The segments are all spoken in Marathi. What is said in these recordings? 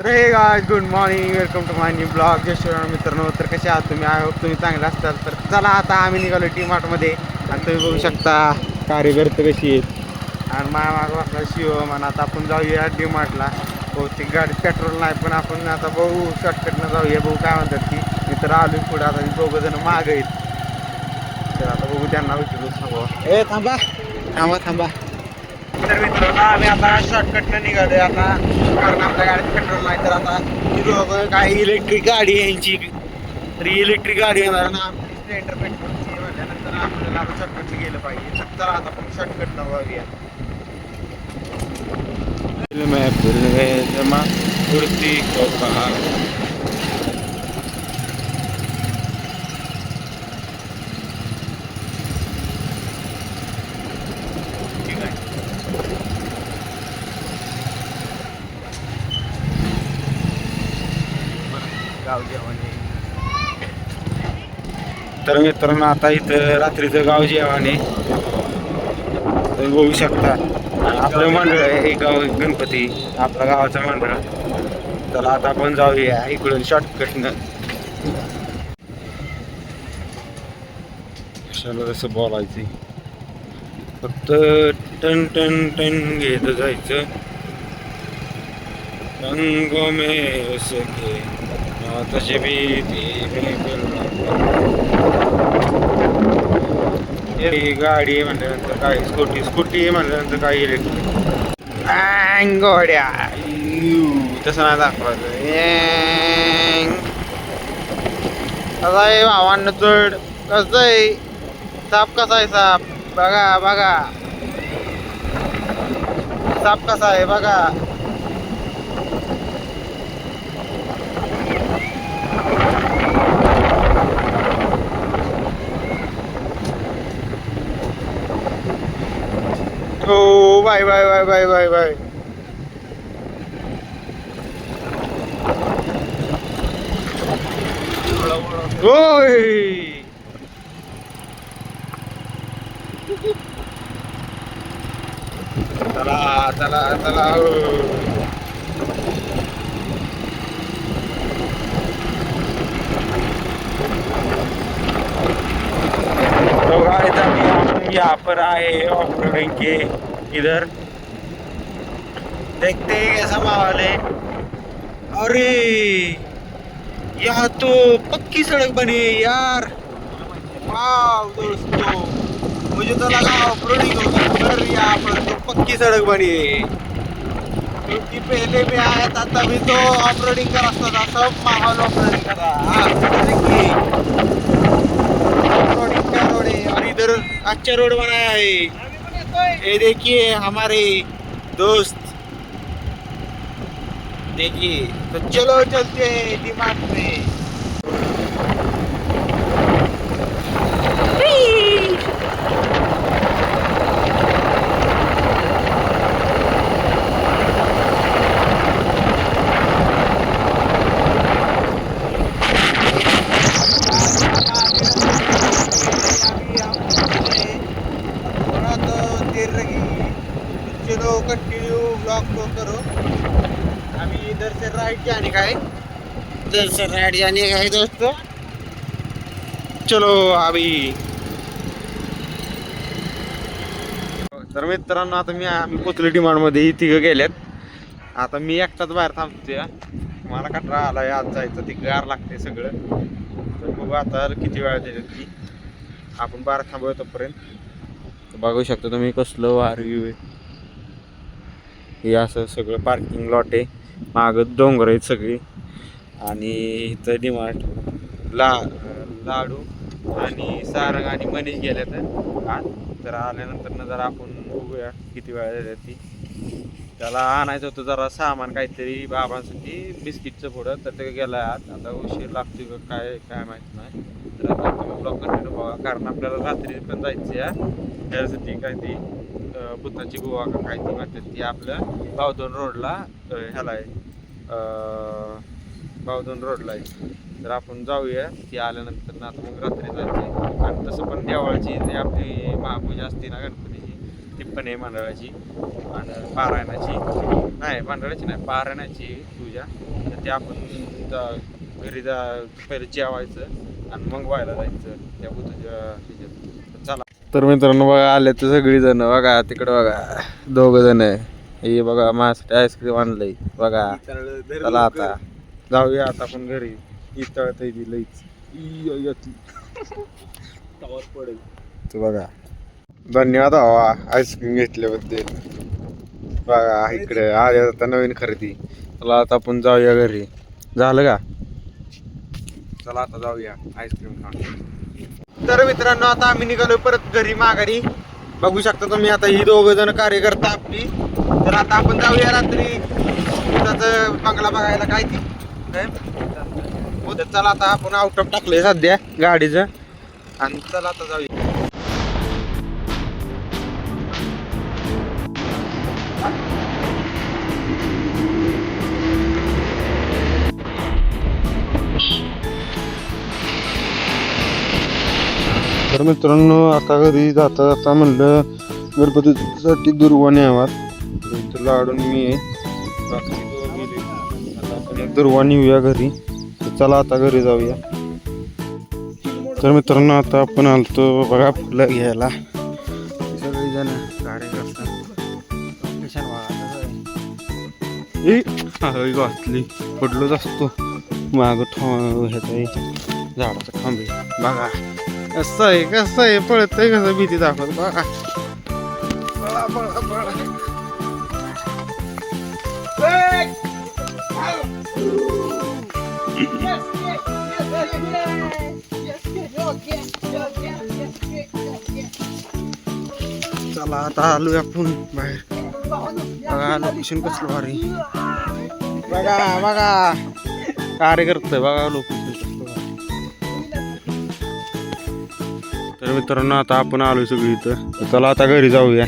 तर हे guys good morning welcome to my new blog जय मित्रांनो तर कसे आहात तुम्ही? आय होप तुम्ही चांगले असताल तर चला आता आम्ही निघालो टी मार्टमध्ये आणि तुम्ही बघू शकता कार्यकर्ते कशी आहेत. आणि माझ्या मागं आपला शिव. आणि आता आपण जाऊया डी मार्टला बहुतेक गाडीत पेट्रोल नाही पण आपण आता बघू शॉर्टकटनं जाऊया. बघू काय म्हणतात की मी तर आलो पुढे. आता मी दोघं जण मागं आहेत. तर आता बघू त्यांना विचारू सांगू. ए थांबा. थांबा थांबा. तर मित्रांनो आम्ही आता शॉर्टकटनं निघालोय आता कारण आपल्या गाडीत पेट्रोल नाही तर आता काय इलेक्ट्रिक गाडी यांची तर इलेक्ट्रिक गाडी येणार ना स्प्लेंडर पेट्रोलची म्हटल्यानंतर आपल्याला आता शॉर्टकटनं गेलं पाहिजे तर आता आपण शॉर्टकटनं वळूया मैं भूल गए जमा कुर्ती को पहाड़ ठीक आहे गाव जेवण आहे. तर मित्रांनो आता इथं रात्रीचं गाव जेवण आहे. बघू शकता. आपलं मंडळ आहे हे गाव गणपती आपल्या गावाचं मंडळ. तर आता आपण जाऊया इकडून शॉर्टकटनं कशाला तसं बोलायचं? फक्त टन टन टन घेत जायचं. रंग मे सके तसे बी ही गाडी म्हणल्यानंतर काय? स्कूटी स्कूटी म्हणल्यानंतर काय इलेक्ट्रिक गोड्या तसं नाही दाखवायचं. कसं आहे भावांना चढ. कसं आहे? साप कसा आहे साप? बघा बघा. साप कसा आहे? बघा. हो bye bye bye bye bye bye ओय चला चला चला हो. तो गाइस अभी हम यहाँ पर आए ऑफ रोडिंग के इधर. देखते हैं कैसा माहौल है. अरे! यहाँ तो पक्की सड़क बनी है यार. वाह दोस्तों. मुझे तो लगा ऑफ रोडिंग हो पर यहाँ पर तो पक्की सड़क बनी है. क्योंकि पहले में आया था तभी तो ऑफ रोडिंग का रास्ता था सब माहौल ऑफ रोडिंग का था. हाँ, देखिए रोडिंग का रोड है और इधर अच्छा रोड बनाया है। ये देखिए हमारे दोस्त। देखिए तो चलो चलते हैं दिमाग में। म्हणजे चलो कंटिन्यू ब्लॉग को करो. अभी इधर से राइट जाने का है इधर से राइट जाने का है दोस्तों. चलो अभी तर मित्रांनो आता मी आम्ही पोचलो डिमांडमध्ये. तिघं गेल्यात. आता मी एकटाच बाहेर थांबतोय. मला कटरा आला आहे आज जायचं ती गार लागते सगळं. तर बघू आता किती वेळा देतात ती आपण बाहेर थांबवतोपर्यंत बघू शकतो तुम्ही कसलं वार आहे. हे असं सगळं पार्किंग लॉट आहे. मागं डोंगर आहेत सगळी. आणि इथं डिमार्ट ला लाडू आणि सारंग आणि मनीष गेल्या तर. आज तर आल्यानंतर ना जरा आपण बघूया किती वेळा झाल्या ती. त्याला आणायचं होतं जरा सामान काहीतरी बाबांसाठी बिस्किटचं पुढं तर ते गेलं आत. आता उशीर लागतो का काय काय माहीत नाही. तर आता तुम्ही ब्लॉग कंटिन्यू बघा कारण आपल्याला रात्री पण जायचं आहे त्यासाठी काय ती बुद्धाची गोवा का काय ती म्हणतात ती आपल्या बावधन रोडला ह्याला आहे. अं, बावधन रोडला आहे. तर आपण जाऊया ती आल्यानंतर ना आता मग रात्री जायचं आणि तसं पण देवाळाची जी आपली महापूजा असते ना गणपतीची ती पण आहे मंडळाची आणि पारायणाची. नाही मंडळाची नाही पारायणाची पूजा. तर ते आपण जा- घरी जा पहिले जेवायचं आणि मग व्हायला जायचं त्या बुद्धाच्या ह्याच्यात. चला. तर मित्रांनो बघा आले तर सगळी जण बघा तिकडे बघा. दोघ जण हे बघा माझ्यासाठी आईस्क्रीम आणलंय. बघा. चला आता. जाऊया आता आपण घरी. इतळत ती लईच. तू. बघा. धन्यवाद हवा आईस्क्रीम घेतल्याबद्दल. बघा इकडे आज आता नवीन खरेदी. चला आता आपण जाऊया घरी. झालं का? चला आता जाऊया. आईस्क्रीम खाऊन. तर मित्रांनो आता आम्ही निघालो परत घरी माघारी. बघू शकता तुम्ही आता ही दोघ जण कार्यकर्ता आपली. तर आता आपण जाऊया रात्री. त्याचं बंगला बघायला काय ती? काय? हो चला आता आपण आउट ऑफ टाकलंय सध्या गाडीचं. आणि चला आता जाऊया. तर मित्रांनो आता घरी जाता जाता म्हणलं गणपतीसाठी दुर्वा न्यावा इथं लाडून मी आपण दुर्वा नेऊया घरी. तर चला आता घरी जाऊया. तर मित्रांनो आता आपण आलतो बघा फुलं घ्यायला. सगळी जण वाचली. पडलोच असतो. माग ह्याचा झाडाचा खांबे बघा. कसं आहे कसं आहे पळतंय कसं भीती दाखवत. बघा. पळा पळा पळा. चला आता आलोय आपण बाहेर. बघा लोकेशन कसलं भारी. बघा बघा. कार्यकर्ते बघा लोकेशन तर मित्रांनो आता आपण आलोय सगळी इथं. तर चला आता घरी जाऊया.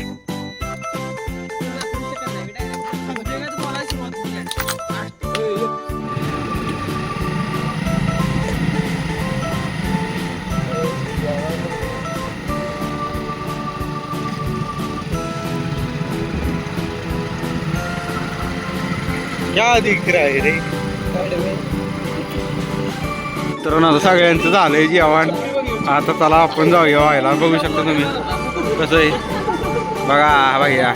क्या दिख रहा है रे? तर आता सगळ्यांचं झालंय जेवण. आता चला आपण जाऊया व्हायला. बघू शकता तुम्ही. कसं आहे? बघा भैया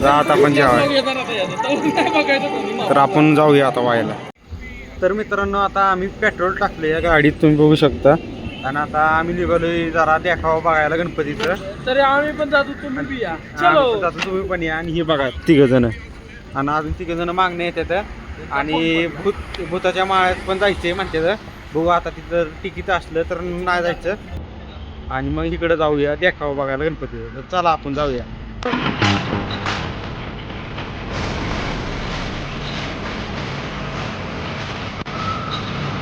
जा आता आपण जेवाय तर आपण जाऊया आता व्हायला. तर मित्रांनो आता आम्ही पेट्रोल टाकले या गाडीत तुम्ही बघू शकता. आणि आता आम्ही निघालोय जरा देखावा बघायला गणपतीचं. तरी आम्ही पण जातो तुम्ही या. जातो, तुम्ही पण या. आणि हे बघा तिघ जण आणि अजून तिघ जण मागणे येतात आणि भूत भूताच्या माळ्यात पण जायचंय म्हणतात. बघू आता तिथं तिकीट असलं तर नाही जायचं. आणि मग इकडे जाऊया देखावा बघायला गणपतीचं. तर चला आपण जाऊया.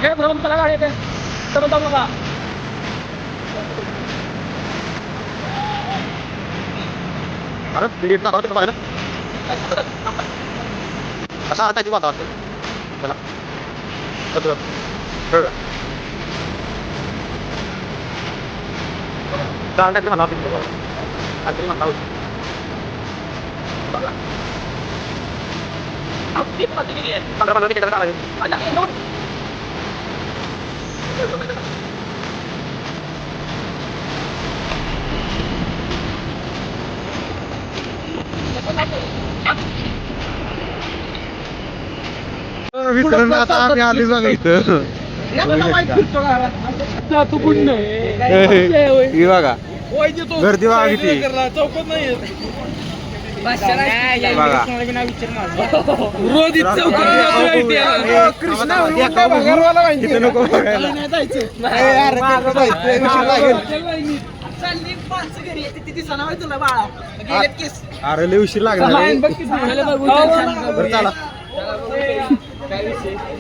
हे भरून चला गाडी येते चलो जाऊ बघा अरे तिकीट ना कसा आता ती वाटतं चला. चला. चला. Saan natin hanapin ito? At limang tao. Baka. Ang naman namin kita tayo. मित्रांनो आता आम्ही आली बघा इथं तू कुठं हे बघा. गर्दी बघा किती. चौकात नाही बघा रोज इथं. चौकात जातो इथे. इथं नको बघायला. अरे लय उशीर चला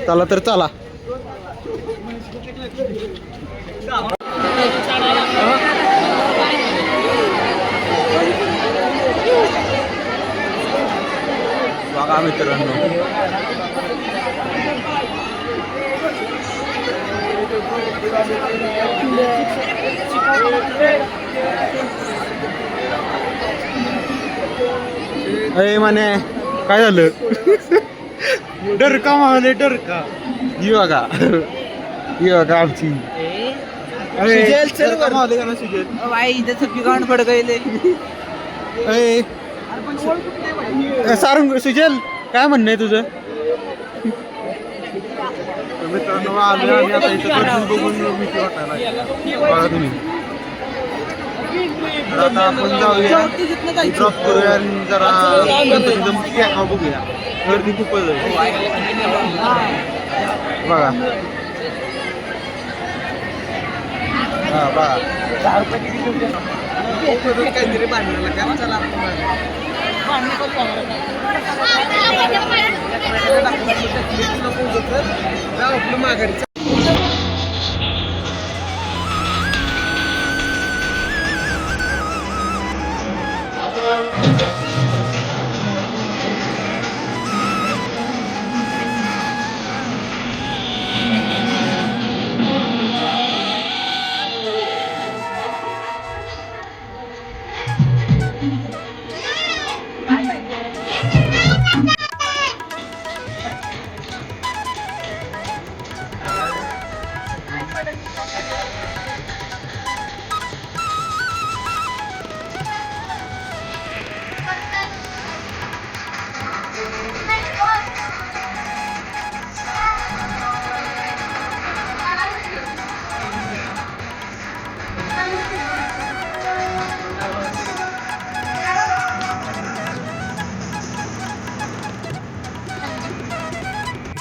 चला तर चला. बघा मित्रांनो. अरे माने काय झालं? डरका मावले डरका. ही बघा. ही अरे, सुजल, चल वर. इथं पिकावून अरे, सारंग सुजल काय म्हणणं आहे तुझं? मित्रांनो आम्ही आम्ही आता इथं दर्शन बघून भीती वाटायला लागली. बघा तुम्ही तर आता आपण जाऊया ड्रॉप करूया आणि जरा बघूया गर्दी खूपच आहे बघा। हा बघा काहीतरी बांधलेलं काय चला. आपलं माघारी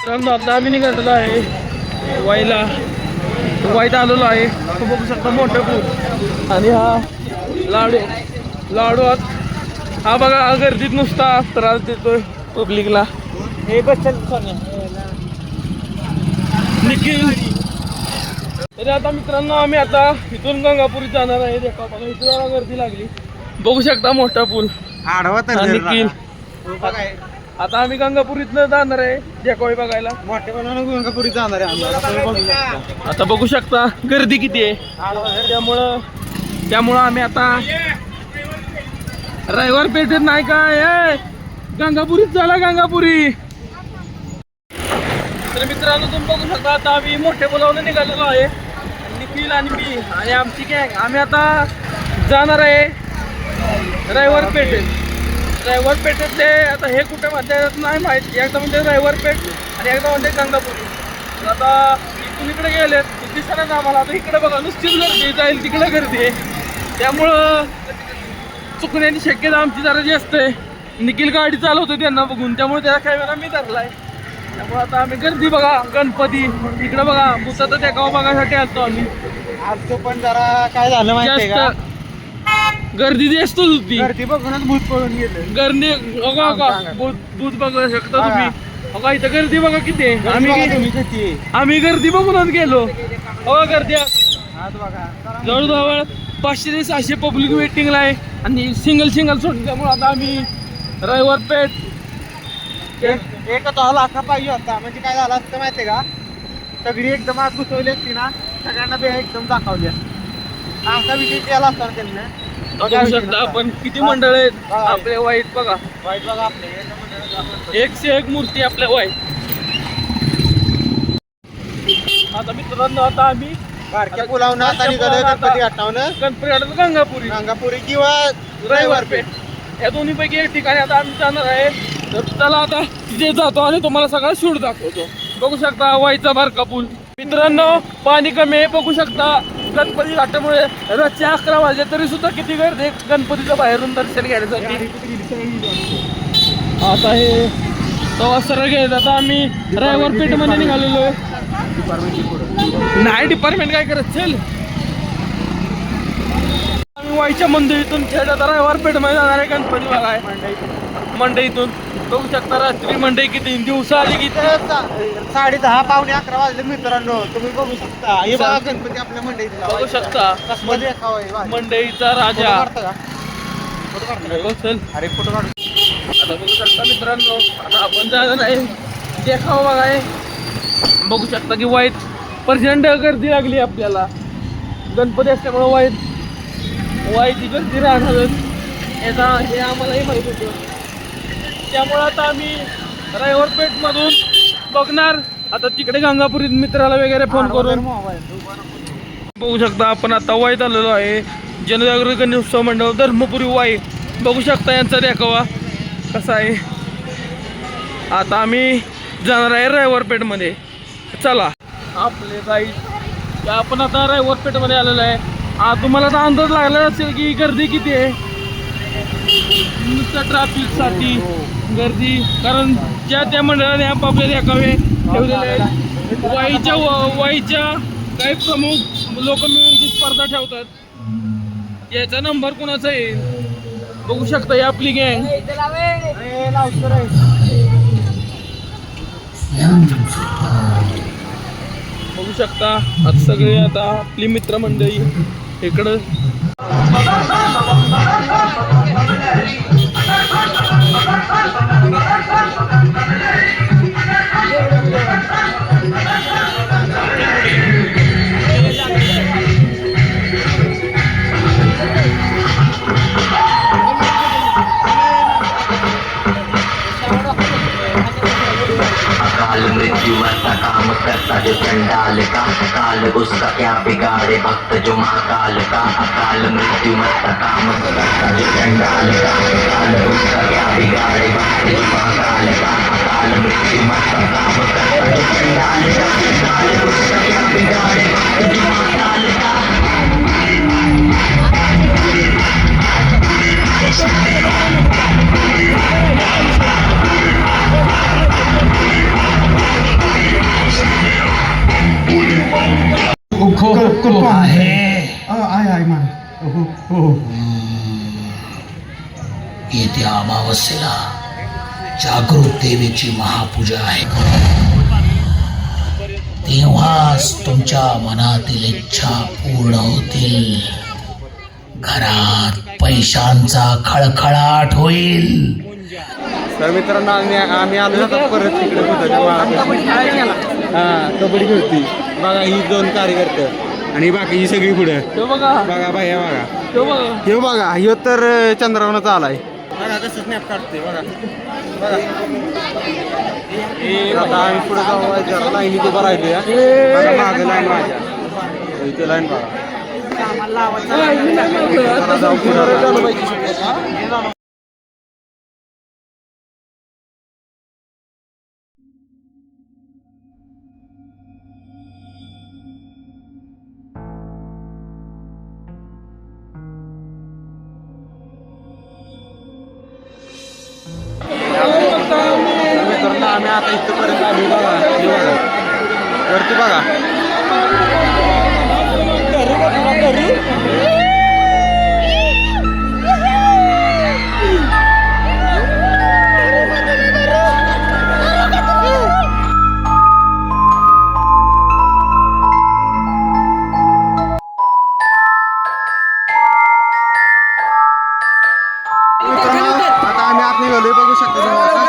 मित्रांनो आता आम्ही निघालेलो आहे वाईला. वाईत आलेलो आहे. तो बघू शकता मोठं पूल आणि हा लाडू लाडूत हा बघा गर्दीत नुसता त्रास देतोय पब्लिकला हे बस निखिल. तरी आता मित्रांनो आम्ही आता इथून गंगापुरीत जाणार आहे. देखा बघा इथं जरा गर्दी लागली. बघू शकता मोठा पूल. आडवा तर आता आम्ही गंगापुरीतनं जाणार आहे. देखावी बघायला? मोठे बनवून गंगापुरी जाणार आहे आम्ही. आता बघू शकता. आता बघू शकता गर्दी किती आहे. त्यामुळं त्यामुळं आम्ही आता रविवार पेठेत नाही काय ए, गंगापुरीत झाला गंगापुरी. तर मित्रांनो तुम्ही बघू शकता आता आम्ही मोठे बोलावून निघालेलो आहे. निखिल आणि मी आणि आमची गँग. आम्ही आता जाणार आहे रविवार पेठेत. रविवार पेठेतले आता हे कुठे म्हणतात नाही माहीत. एकदा म्हणते रविवार पेठ आणि एकदा म्हणते गंगापुरी. तर आता इथून इकडे गेले दिसणार आम्हाला. आता इकडे बघा नुसतीच गर्दी जाईल तिकडे गर्दी. आहे त्यामुळं चुकण्याची शक्यता आमची जरा जास्त आहे. निखिल गाडी चालवतो त्यांना बघून. त्यामुळे त्याला काही वेळा मी धरलाय. त्यामुळे आता आम्ही गर्दी बघा गणपती. इकडे बघा भूताचं त्या गाव बघायसाठी आलतो आम्ही. आजचं पण जरा काय झालं का? जास्त गर्दी जास्तच होती. गर्दी बघूनच भूत पळून गेलं. गर्दी बघा बघा भूत भूत बघू शकता तुम्ही. बघा इथं गर्दी बघा किती. आहे आम्ही किती आम्ही गर्दी बघूनच गेलो. बघा गर्दी. आहे. आज बघा जवळजवळ पाचशे ते सहाशे पब्लिक वेटिंगला आहे. आणि सिंगल सिंगल सोडून त्यामुळे आता आम्ही रविवार पेठ. एक- एकच हॉल असा पाहिजे होता. म्हणजे काय झालं असतं माहितीये का? सगळी एकदम आत घुसवली असती ना सगळ्यांना बे एकदम दाखवली असती असा विषय केला असता त्यांना. बघू शकता आपण किती मंडळ आहेत? आपले वाईट बघा. वाईट बघा आपले एका मंडळाचं आपण एक से एक मूर्ती आपल्या वाईट. आता मित्रांनो आता आम्ही बारक्या पुलावनं आता गणपती आठवणं गणपती गंगापुरी. गंगापुरी किंवा रविवार पेठ या दोन्ही पैकी एक ठिकाणी आता आम्ही जाणार आहे. तर चला आता तिथे जातो आणि तुम्हाला सगळा शूट दाखवतो. बघू शकता वाईचा बारका पूल. मित्रांनो पाणी कमी आहे बघू शकता. गणपती घाटामुळे रातचे अकरा वाजले तरी सुद्धा किती गर्दी आहे गणपतीचं बाहेरून दर्शन घेण्यासाठी आता हे तवा सरळ गेले आता आम्ही रविवार पेठमध्ये निघालेलो आहे. नाही डिपार्टमेंट काय करत? चल. आम्ही वाईच्या मंदिरीतून थेट आता रविवार पेठमध्ये जाणार आहे गणपती बघाय मंडईतून बघू शकता रात्री मंडई किती दिवसा आली किती साडे दहा पावणे अकरा वाजले मित्रांनो. तुम्ही बघू शकता. हे बघा गणपती आपल्या मंडईतला बघू शकता. कसं देखावा आहे, वाह. मंडईचा राजा? हो, चल. अरे फोटो काढ. आता बघू शकता मित्रांनो. आता आपण जाणार आहे. देखाव बघाय बघू शकता की वाईट प्रचंड गर्दी लागली आपल्याला. गणपती असल्यामुळे वाईट वाईटची गर्दी राहणारच. याचा हे आम्हालाही माहीत होतं. त्यामुळे आता आम्ही रायवरपेठमधून बघणार. आता तिकडे गंगापुरीत मित्राला वगैरे फोन करून. बघू शकता आपण आता वाईत आलेलो आहे. जनजागृती उत्सव मंडळ धर्मपुरी वाई. बघू शकता यांचा देखावा कसा आहे. आता आम्ही जाणार आहे रायवरपेठमध्ये चला. आपले गाईड आपण आता रायवरपेठमध्ये आलेलो आहे. तुम्हाला आता अंदाज लागला असेल की गर्दी किती आहे? नुसतं ट्रॅफिकसाठी गर्दी. कारण ज्या त्या मंडळाने आपापले देखावे ठेवलेले आहेत वाईच्या वाईच्या काही प्रमुख लोक मिळून ती स्पर्धा ठेवतात. याचा नंबर कोणाचा येईल बघू शकता ही आपली गँग बघू शकता आता सगळे आता आपली मित्रमंडळी इकडं. Thank you. जो चंडाल का काल उसका क्या बिगाड़े भक्त जो महाकाल का अकाल मृत्यु मरता काम करता जो चंडाल का काल उसका क्या बिगाड़े भक्त जो महाकाल का अकाल मृत्यु मरता काम करता जो चंडाल का काल उसका क्या बिगाड़े भक्त जो महाकाल का आहे. आहे. मान. हो हो येत्या अमावस्येला. जागृत देवीची महापूजा आहे. तेव्हाच तुमच्या मनातील इच्छा पूर्ण होतील. घरात पैशांचा खळखळाट होईल. तर मित्रांनो आम्ही आम्ही आलो आता परत तिकडे माळापाशी. हा कबड्डी खेळती. बघा ही दोन कार्यकर्ते. आणि बाकी ही सगळी पुढे. तो बघा. बघा बाया बघा. तो बघा. हे बघा ह्यो तर चंद्रावरच आलाय. बघा कसं स्नॅप काढते बघा. बघा. आता आम्ही पुढे जाऊ आहे, जरा लाईनी उभं राहिलो या बघा मागं लाईन माझ्या. इथे लाईन बघा. आता जाऊ पुढे. आता इथपर्यंत आलो बघा हे बघा वरती बघा मित्रांनो आता आम्ही आत निघालोय बघू शकता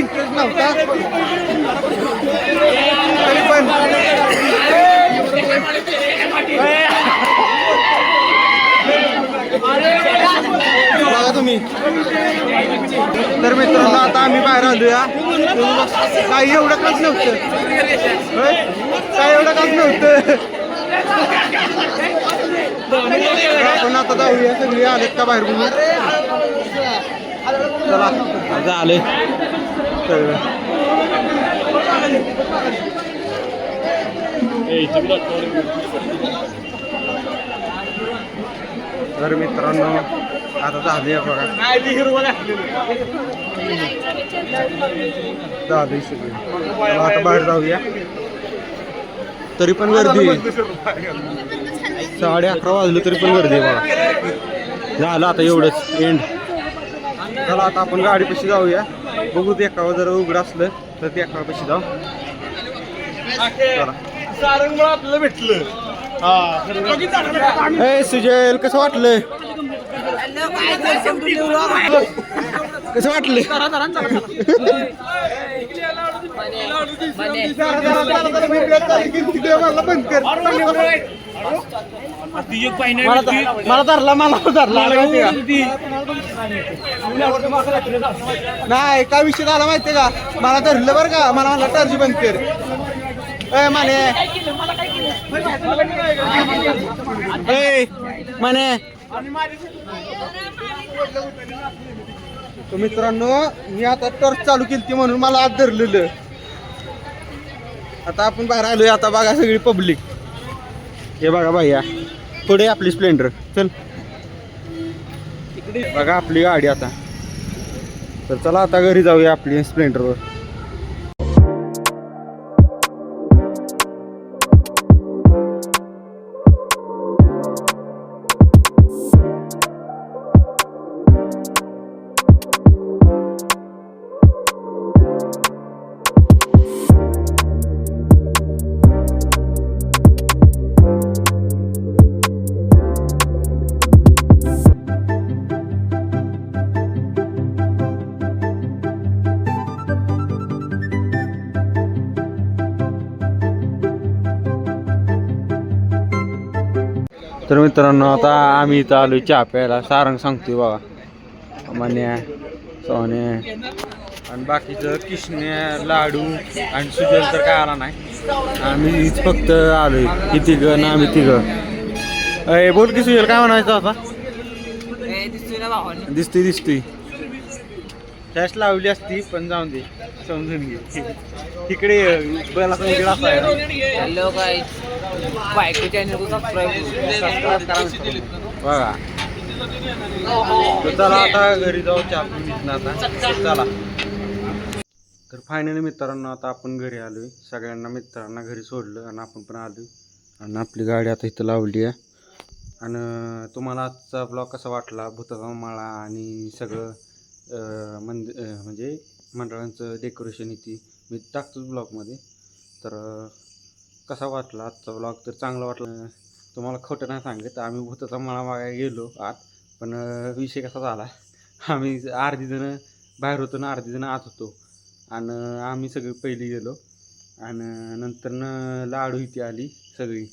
इंटरेस्ट नव्हता. तरी पण. बघा तुम्ही. तर मित्रांनो आता आम्ही बाहेर आलोया. काही एवढं काच नव्हतं. काय एवढं काच नव्हतं. आपण आता जाऊया. सगळी आलेत का बाहेर चला. आले तर मित्रांनो आता झाले बघा. झाले सगळे. आता बाहेर जाऊया. तरी पण गर्दी साडे अकरा वाजले तरी पण गर्दी आहे बघा. झालं आता एवढंच. एंड चला आता आपण गाडीपाशी जाऊया. बघू ते एका जर उघडं असलं तर ते एका पाशी जाऊ. चला. सारंगमुळे आपल्याला भेटलं. ए सुजल कसं वाटलं? कसं वाटलं? मला धरला मला धरला नाही काय विषय झाला माहितीये का? मला धरलं बरं का. मला म्हणलं टर्जी बंद कर. माने. ए माने. मित्रांनो मी आता टर्च चालू केली म्हणून मला आज धरलेलं. आता आपण बाहेर आलोय आता बघा सगळी पब्लिक हे बघा भैया पुढे आपली स्प्लेंडर चल. तिकडे बघा आपली गाडी आता. तर चला आता घरी जाऊया आपली स्प्लेंडरवर तर मित्रांनो आता आम्ही इथं आलो चहा प्यायला. सारंग सांगतोय बाबा मान्या सोने आणि बाकीचं किशने लाडू आणि सुजल तर काय आला नाही. आम्ही फक्त आलोय ही तिघं ना आम्ही तिघं. बोल की सुजल काय म्हणायचं आता? दिसतोय दिसतोय. टॅस्ट लावली असती पण जाऊन दे. समजून घे. तिकडे बला इकडे असाय हॅलो काय बायको चॅनल को सबस्क्राईब बघा. चला आता घरी जाऊ चहा पिऊन आता. चला. तर फायनली मित्रांनो आता आपण घरी आलोय. सगळ्यांना मित्रांना घरी सोडलं आणि आपण पण आलोय. आणि आपली गाडी आता इथं लावली आहे. आणि तुम्हाला आजचा ब्लॉग कसा वाटला? भूतगाव माळा आणि सगळं? मंद म्हणजे मंडळांचं डेकोरेशन इथे मी टाकतोच ब्लॉगमध्ये तर कसा वाटला आजचा ब्लॉग तर चांगला वाटला. तुम्हाला खोटं नाही सांगत. आम्ही भूताचा मळा मागायला गेलो आत. पण विषय कसा झाला? आम्ही अर्धी जणं बाहेर होतो ना अर्धी जणं आत होतो. आणि आम्ही सगळी पहिली गेलो. आणि नंतरनं लाडू इथे आली सगळी.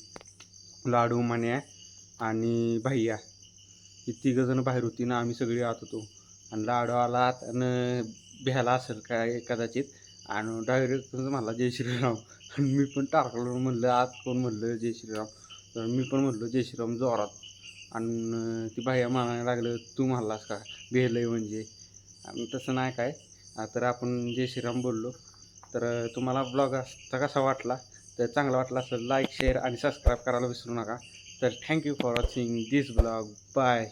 लाडू मण्या आणि भैया. ही तिघं बाहेर होती ना आम्ही सगळी आत होतो. आणि लाडू आला आत आणि भ्याला असेल काय कदाचित. आणि डायरेक्ट म्हणला जय श्रीराम. आणि मी पण टाकलं म्हणलं आत कोण म्हणलं जय श्रीराम? तर मी पण म्हणलो जय श्रीराम जोरात. आणि ती बाह्या म्हणायला लागलं तू म्हणलास का? भेलय म्हणजे. आणि तसं नाही काय. तर आपण जय श्रीराम बोललो. तर तुम्हाला ब्लॉग असता कसा वाटला? तर चांगला वाटला असेल लाईक शेअर आणि सबस्क्राईब करायला विसरू नका. तर thank you for watching this blog bye